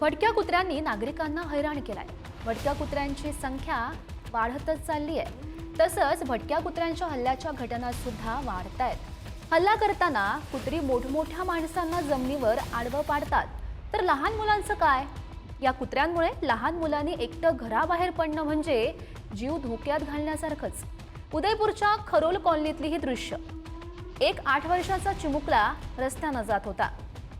भटक्या कुत्र्यांनी नागरिकांना हैराण केलाय. भटक्या कुत्र्यांची संख्या वाढतच चालली आहे तसंच भटक्या कुत्र्यांच्या हल्ल्याच्या घटना सुद्धा वाढत आहेत हल्ला करताना कुत्री मोठमोठ्या माणसांना जमिनीवर आडवं पाडतात. तर लहान मुलांचं काय? या कुत्र्यांमुळे लहान मुलांनी एकटं घराबाहेर पडणं म्हणजे जीव धोक्यात घालण्यासारखंच. उदयपूरच्या खरोल कॉलनीतली ही दृश्य. एक आठ वर्षाचा चिमुकला रस्त्यानं जात होता.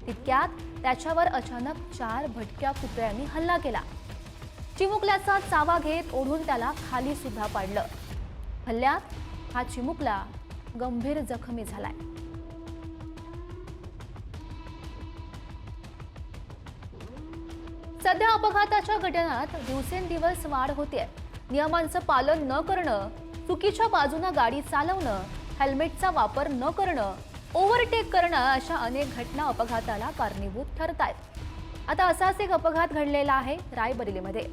तितक्यात त्याच्यावर अचानक चार भटक्या कुत्र्यांनी हल्ला केला. चिमुकल्याचा चावा घेत ओढून त्याला खाली सुद्धा पाडलं. हल्ल्यात हा चिमुकला गंभीर जखमी झालाय. सध्या अपघाताच्या घटनात दिवसेंदिवस वाढ होते नियमांचं पालन न करणं चुकीच्या बाजूनं गाडी चालवणं हेल्मेटचा वापर न करणं ओव्हरटेक करणं अशा अनेक घटना अपघाताला कारणीभूत ठरत आहेत आता असाच एक अपघात घडलेला आहे रायबरेलीमध्ये.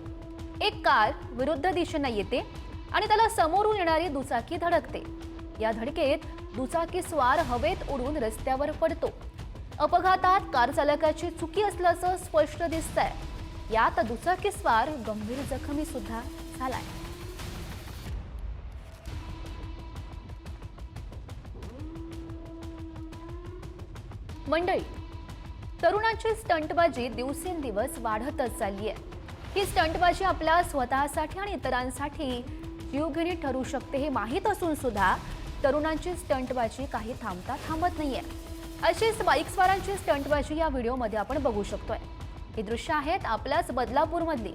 एक कार विरुद्ध दिशेनं येते आणि त्याला समोरून येणारी दुचाकी धडकते. या धडकेत दुचाकी स्वार हवेत उडून रस्त्यावर पडतो. अपघातात कार चालकाची चुकी असल्याचं स्पष्ट दिसतंय. यात दुचाकी स्वार गंभीर जखमी सुद्धा झालाय. मंडळी तरुणांची स्टंटबाजी दिवसेंदिवस वाढतच चालली आहे. ही स्टंटबाजी आपल्या स्वतःसाठी आणि इतरांसाठी जीवघेणी ठरू शकते हे माहीत असून सुद्धा तरुणांची स्टंटबाजी काही थांबता थांबत नाहीये. अशीच बाईक स्वारांची स्टंटबाजी या व्हिडिओमध्ये आपण बघू शकतोय. ही दृश्य आहेत आपल्याच बदलापूरमधली.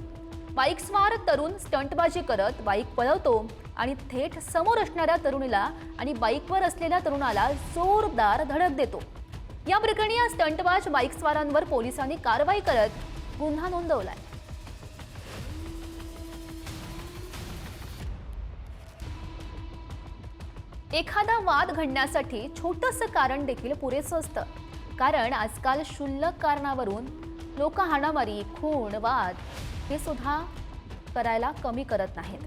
बाईक स्वार तरुण स्टंटबाजी करत बाईक पळवतो आणि थेट समोर असणाऱ्या तरुणीला आणि बाईकवर असलेल्या तरुणाला जोरदार धडक देतो. या प्रकरणी या स्टंटबाज बाईकस्वारांवर पोलिसांनी कारवाई करत गुन्हा नोंदवलाय. एखादा वाद घडण्यासाठी छोटंसं कारण देखील पुरेसं असतं. कारण आजकाल क्षुल्लक कारणावरून लोक हाणामारी खून वाद हे सुद्धा करायला कमी करत नाहीत.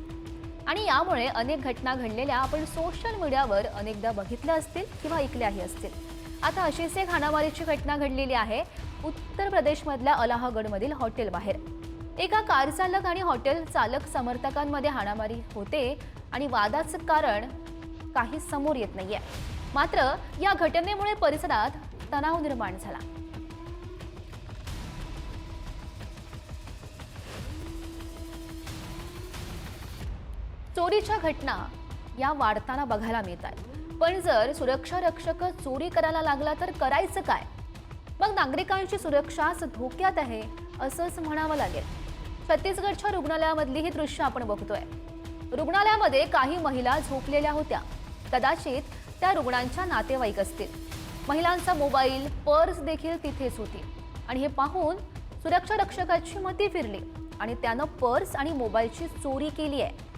आणि यामुळे अनेक घटना घडलेल्या आपण सोशल मीडियावर अनेकदा बघितल्या असतील किंवा ऐकल्याही असतील. आता अशीच एक हाणामारीची घटना घडलेली आहे. उत्तर प्रदेशमधल्या अलाहगडमधील हॉटेलबाहेर एका कार चालक आणि हॉटेल चालक समर्थकांमध्ये हाणामारी होते आणि वादाचं कारण काही समोर येत नाहीये. मात्र या घटनेमुळे परिसरात तणाव निर्माण झाला. चोरीच्या घटना या वाढताना बघायला मिळतात पण जर सुरक्षा रक्षक चोरी करायला लागला तर करायचं काय? मग नागरिकांची सुरक्षाच धोक्यात आहे असंच म्हणावं लागेल. छत्तीसगडच्या रुग्णालयामधली ही दृश्य आपण बघतोय. रुग्णालयामध्ये काही महिला झोपलेल्या होत्या. कदाचित त्या रुग्णांच्या नातेवाईक असतील. महिलांचा मोबाईल पर्स देखील तिथेच होती. आणि हे पाहून सुरक्षा रक्षकाची मती फिरली आणि त्यानं पर्स आणि मोबाईलची चोरी केली आहे.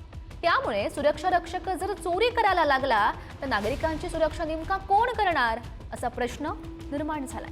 त्यामुळे सुरक्षा रक्षक जर चोरी करायला लागला तर नागरिकांची सुरक्षा नेमका कोण करणार? असा प्रश्न निर्माण झालाय.